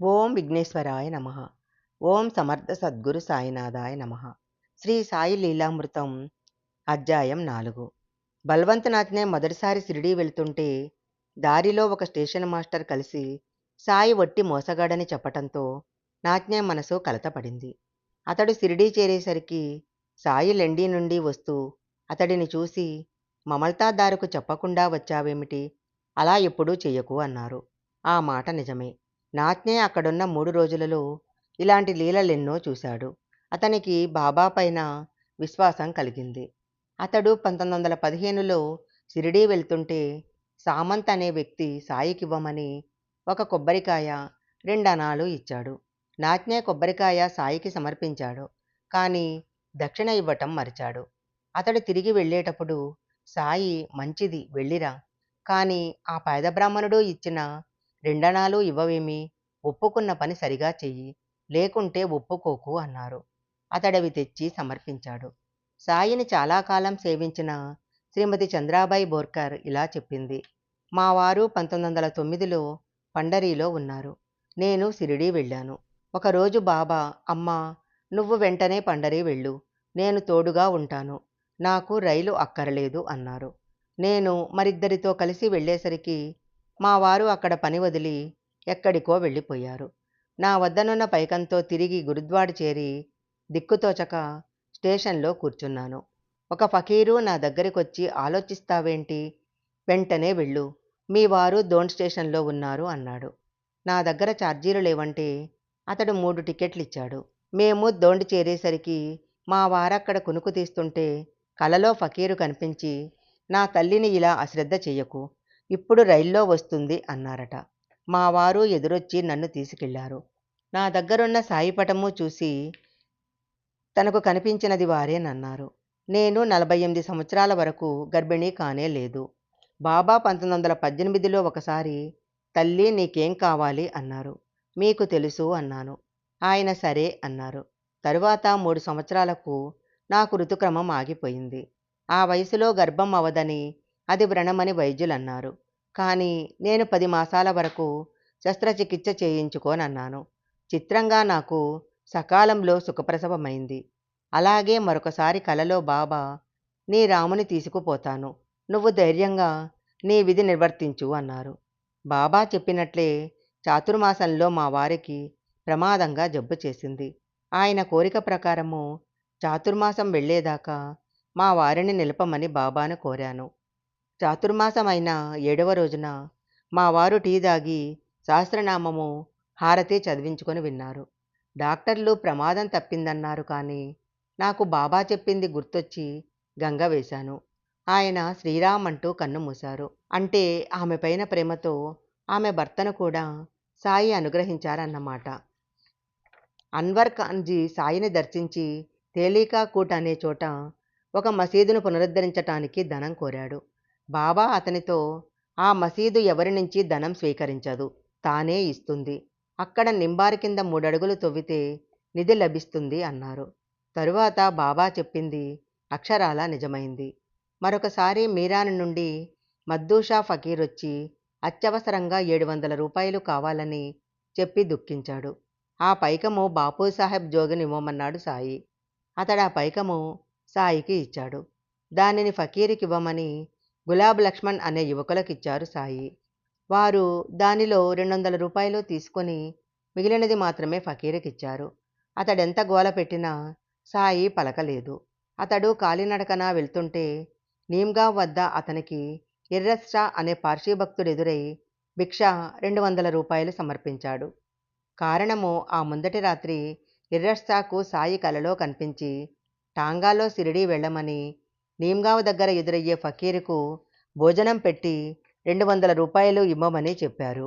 ఓం విఘ్నేశ్వరాయ నమ. ఓం సమర్థ సద్గురు సాయినాథాయ నమ. శ్రీ సాయి లీలామృతం అధ్యాయం నాలుగు. బల్వంతనాథ్నే మొదటిసారి షిరిడీ వెళ్తుంటే దారిలో ఒక స్టేషన్ మాస్టర్ కలిసి సాయి వట్టి మోసగాడని చెప్పటంతో నాజ్ఞే మనసు కలతపడింది. అతడు షిరిడీ చేరేసరికి సాయి లెండి నుండి వస్తూ అతడిని చూసి మమల్తాదారుకు చెప్పకుండా వచ్చావేమిటి? అలా ఎప్పుడూ చెయ్యకు అన్నారు. ఆ మాట నిజమే. నాజ్ఞే అక్కడున్న మూడు రోజులలో ఇలాంటి లీలలెన్నో చూశాడు. అతనికి బాబా పైన విశ్వాసం కలిగింది. అతడు పంతొమ్మిది వందల పదిహేనులో షిరిడీ వెళ్తుంటే సామంత్ అనే వ్యక్తి సాయికివ్వమని ఒక కొబ్బరికాయ రెండనాలు ఇచ్చాడు. నాజ్ఞే కొబ్బరికాయ సాయికి సమర్పించాడు. కానీ దక్షిణ ఇవ్వటం మరిచాడు. అతడు తిరిగి వెళ్ళేటప్పుడు సాయి మంచిది వెళ్ళిరా. కానీ ఆ పేద బ్రాహ్మణుడు ఇచ్చిన రెండణాలు ఇవ్వవేమి? ఒప్పుకున్న పని సరిగా చెయ్యి లేకుంటే ఒప్పుకోకు అన్నారు. అతడవి తెచ్చి సమర్పించాడు. సాయిని చాలా కాలం సేవించిన శ్రీమతి చంద్రాబాయి బోర్కర్ ఇలా చెప్పింది. మా వారు పంతొమ్మిది వందల తొమ్మిదిలో పండరీలో ఉన్నారు. నేను సిరిడీ వెళ్ళాను. ఒకరోజు బాబా అమ్మా నువ్వు వెంటనే పండరీ వెళ్ళు. నేను తోడుగా ఉంటాను. నాకు రైలు అక్కరలేదు అన్నారు. నేను మరిద్దరితో కలిసి వెళ్ళేసరికి మా వారు అక్కడ పని వదిలి ఎక్కడికో వెళ్ళిపోయారు. నా వద్దనున్న పైకంతో తిరిగి గురుద్వాడ చేరి దిక్కుతోచక స్టేషన్లో కూర్చున్నాను. ఒక ఫకీరు నా దగ్గరికొచ్చి ఆలోచిస్తావేంటి? వెంటనే వెళ్ళు. మీ వారు దోన్ స్టేషన్లో ఉన్నారు అన్నాడు. నా దగ్గర ఛార్జీలు లేవంటే అతడు మూడు టికెట్లు ఇచ్చాడు మేము దోండి చేరేసరికి మా వారక్కడ కునుకు తీస్తుంటే కలలో ఫకీరు కనిపించి నా తల్లిని ఇలా అశ్రద్ధ చెయ్యకు ఇప్పుడు రైల్లో వస్తుంది అన్నారట. మా వారు ఎదురొచ్చి నన్ను తీసుకెళ్ళారు. నా దగ్గరున్న సాయిపటము చూసి తనకు కనిపించినది వారేనన్నారు నేను నలభై ఎనిమిది సంవత్సరాల వరకు గర్భిణీ కానే లేదు. బాబా పంతొమ్మిది వందల పద్దెనిమిదిలో ఒకసారి తల్లి నీకేం కావాలి? అన్నారు. మీకు తెలుసు అన్నాను. ఆయన సరే అన్నారు. తరువాత మూడు సంవత్సరాలకు నాకు ఋతుక్రమం ఆగిపోయింది. ఆ వయసులో గర్భం అవదని అది వ్రణమని వైద్యులన్నారు. కానీ నేను పది మాసాల వరకు శస్త్రచికిత్స చేయించుకోనన్నాను. చిత్రంగా నాకు సకాలంలో సుఖప్రసవమైంది. అలాగే మరొకసారి కలలో బాబా నీ రాముని తీసుకుపోతాను. నువ్వు ధైర్యంగా నీ విధి నిర్వర్తించు అన్నారు. బాబా చెప్పినట్లే చాతుర్మాసంలో మా వారికి ప్రమాదంగా జబ్బు చేసింది. ఆయన కోరిక ప్రకారము చాతుర్మాసం వెళ్ళేదాకా మా వారిని నిలపమని బాబాను కోరాను. చాతుర్మాసమైన ఏడవ రోజున మా వారు టీ దాగి సహస్రనామము హారతి చదివించుకొని విన్నారు. డాక్టర్లు ప్రమాదం తప్పిందన్నారు కానీ నాకు బాబా చెప్పింది గుర్తొచ్చి గంగ వేశాను. ఆయన శ్రీరామ్ అంటూ కన్ను మూశారు. అంటే ఆమె పైన ప్రేమతో ఆమె భర్తను కూడా సాయి అనుగ్రహించారన్నమాట. అన్వర్ ఖాన్జీ సాయిని దర్శించి తేలికాకూట్ అనే చోట ఒక మసీదును పునరుద్ధరించటానికి ధనం కోరాడు. బాబా అతనితో ఆ మసీదు ఎవరి నుంచి ధనం స్వీకరించదు? తానే ఇస్తుంది. అక్కడ నింబారు కింద మూడడుగులు తవ్వితే నిధి లభిస్తుంది అన్నారు. తరువాత బాబా చెప్పింది అక్షరాల నిజమైంది. మరొకసారి మీరాన్ నుండి మద్దూషా ఫకీర్ వచ్చి అత్యవసరంగా ఏడు వందల రూపాయలు కావాలని చెప్పి దుఃఖించాడు. ఆ పైకము బాపూ సాహెబ్ జోగినివ్వమన్నాడు సాయి. అతడు ఆ పైకము సాయికి ఇచ్చాడు. దానిని ఫకీర్కి ఇవ్వమని గులాబ్ లక్ష్మణ్ అనే యువకులకిచ్చారు సాయి. వారు దానిలో రెండు వందల రూపాయలు తీసుకొని మిగిలినది మాత్రమే ఫకీర్కిచ్చారు. అతడెంత గోల పెట్టినా సాయి పలకలేదు. అతడు కాలినడకన వెళ్తుంటే నీమ్గావ్ వద్ద అతనికి ఇర్రస్షా అనే పార్సీ భక్తుడు ఎదురై భిక్ష రెండు వందల రూపాయలు సమర్పించాడు. కారణము ఆ ముందటి రాత్రి ఇర్రస్షాకు సాయి కలలో కనిపించి టాంగాలో సిరిడీ వెళ్ళమని నీమ్గావ్ దగ్గర ఎదురయ్యే ఫకీరుకు భోజనం పెట్టి రెండు వందల రూపాయలు ఇమ్మమని చెప్పారు.